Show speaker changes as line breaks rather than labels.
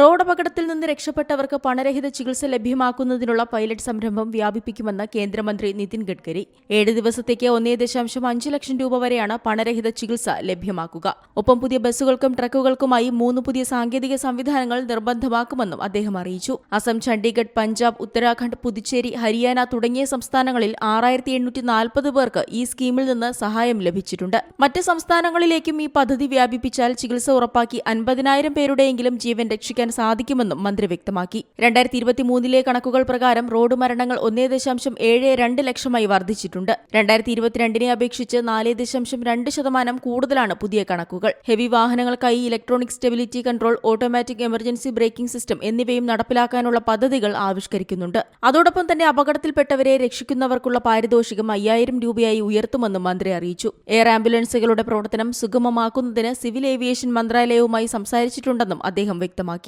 റോഡപകടത്തിൽ നിന്ന് രക്ഷപ്പെട്ടവർക്ക് പണരഹിത ചികിത്സ ലഭ്യമാക്കുന്നതിനുള്ള പൈലറ്റ് സംരംഭം വ്യാപിപ്പിക്കുമെന്ന് കേന്ദ്രമന്ത്രി നിതിൻ ഗഡ്കരി. ഏഴ് ദിവസത്തേക്ക് ഒന്നേ ദശാംശം അഞ്ച് ലക്ഷം രൂപ വരെയാണ് പണരഹിത ചികിത്സ ലഭ്യമാക്കുക. ഒപ്പം പുതിയ ബസ്സുകൾക്കും ട്രക്കുകൾക്കുമായി മൂന്ന് പുതിയ സാങ്കേതിക സംവിധാനങ്ങൾ നിർബന്ധമാക്കുമെന്നും അദ്ദേഹം അറിയിച്ചു. അസം ചണ്ഡീഗഡ് പഞ്ചാബ് ഉത്തരാഖണ്ഡ് പുതുച്ചേരി ഹരിയാന തുടങ്ങിയ സംസ്ഥാനങ്ങളിൽ ആറായിരത്തി എണ്ണൂറ്റി നാൽപ്പത് പേർക്ക് ഈ സ്കീമിൽ നിന്ന് സഹായം ലഭിച്ചിട്ടുണ്ട്. മറ്റ് സംസ്ഥാനങ്ങളിലേക്കും ഈ പദ്ധതി വ്യാപിപ്പിച്ചാൽ ചികിത്സ ഉറപ്പാക്കി അൻപതിനായിരം പേരുടെയെങ്കിലും ജീവൻ രക്ഷിക്കാൻ സാധിക്കുമെന്നും മന്ത്രി വ്യക്തമാക്കി. രണ്ടായിരത്തി ഇരുപത്തിമൂന്നിലെ കണക്കുകൾ പ്രകാരം റോഡ് മരണങ്ങൾ ഒന്നേ ദശാംശം ഏഴ് രണ്ട് ലക്ഷമായി വർദ്ധിച്ചിട്ടുണ്ട്. രണ്ടായിരത്തി ഇരുപത്തിരണ്ടിനെ അപേക്ഷിച്ച് നാല് ദശാംശം രണ്ട് ശതമാനം കൂടുതലാണ് പുതിയ കണക്കുകൾ. Heavy വാഹനങ്ങൾക്കായി electronic stability control automatic emergency braking system എന്നിവയും നടപ്പിലാക്കാനുള്ള പദ്ധതികൾ ആവിഷ്കരിക്കുന്നുണ്ട്. അതോടൊപ്പം തന്നെ അപകടത്തിൽപ്പെട്ടവരെ രക്ഷിക്കുന്നവർക്കുള്ള പാരിതോഷികം അയ്യായിരം രൂപയായി ഉയർത്തുമെന്നും മന്ത്രി അറിയിച്ചു. എയർ ആംബുലൻസുകളുടെ പ്രവർത്തനം സുഗമമാക്കുന്നതിന് സിവിൽ ഏവിയേഷൻ മന്ത്രാലയവുമായി സംസാരിച്ചിട്ടുണ്ടെന്നും അദ്ദേഹം വ്യക്തമാക്കി.